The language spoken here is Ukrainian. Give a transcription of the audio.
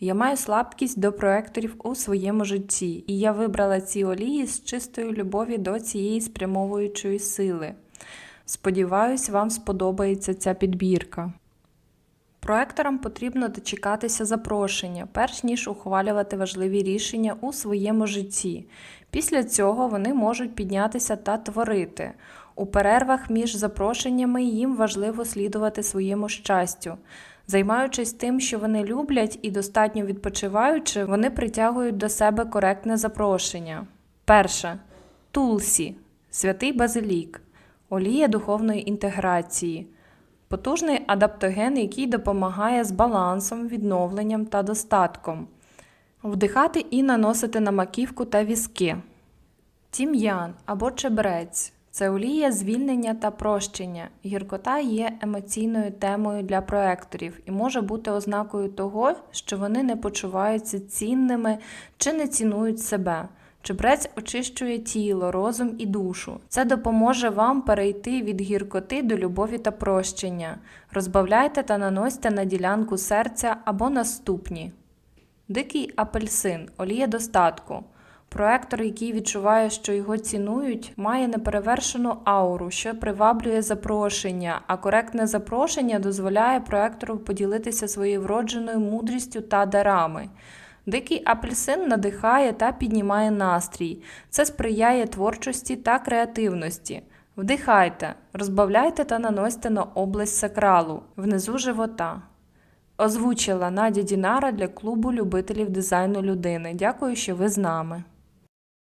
Я маю слабкість до проекторів у своєму житті, і я вибрала ці олії з чистої любові до цієї спрямовуючої сили. Сподіваюсь, вам сподобається ця підбірка. Проекторам потрібно дочекатися запрошення, перш ніж ухвалювати важливі рішення у своєму житті. Після цього вони можуть піднятися та творити. У перервах між запрошеннями їм важливо слідувати своєму щастю. Займаючись тим, що вони люблять, і достатньо відпочиваючи, вони притягують до себе коректне запрошення. Перше. Тулсі святий базилік, олія духовної інтеграції, потужний адаптоген, який допомагає з балансом, відновленням та достатком. Вдихати і наносити на маківку та візки. Тім'ян або чебрець це олія звільнення та прощення. Гіркота є емоційною темою для проекторів і може бути ознакою того, що вони не почуваються цінними чи не цінують себе. Чебрець очищує тіло, розум і душу. Це допоможе вам перейти від гіркоти до любові та прощення. Розбавляйте та наносьте на ділянку серця або наступні. Дикий апельсин олія достатку. Проектор, який відчуває, що його цінують, має неперевершену ауру, що приваблює запрошення, а коректне запрошення дозволяє проектору поділитися своєю вродженою мудрістю та дарами. Дикий апельсин надихає та піднімає настрій. Це сприяє творчості та креативності. Вдихайте, розбавляйте та наносьте на область сакралу, внизу живота. Озвучила Надя Дінара для клубу любителів дизайну людини. Дякую, що ви з нами.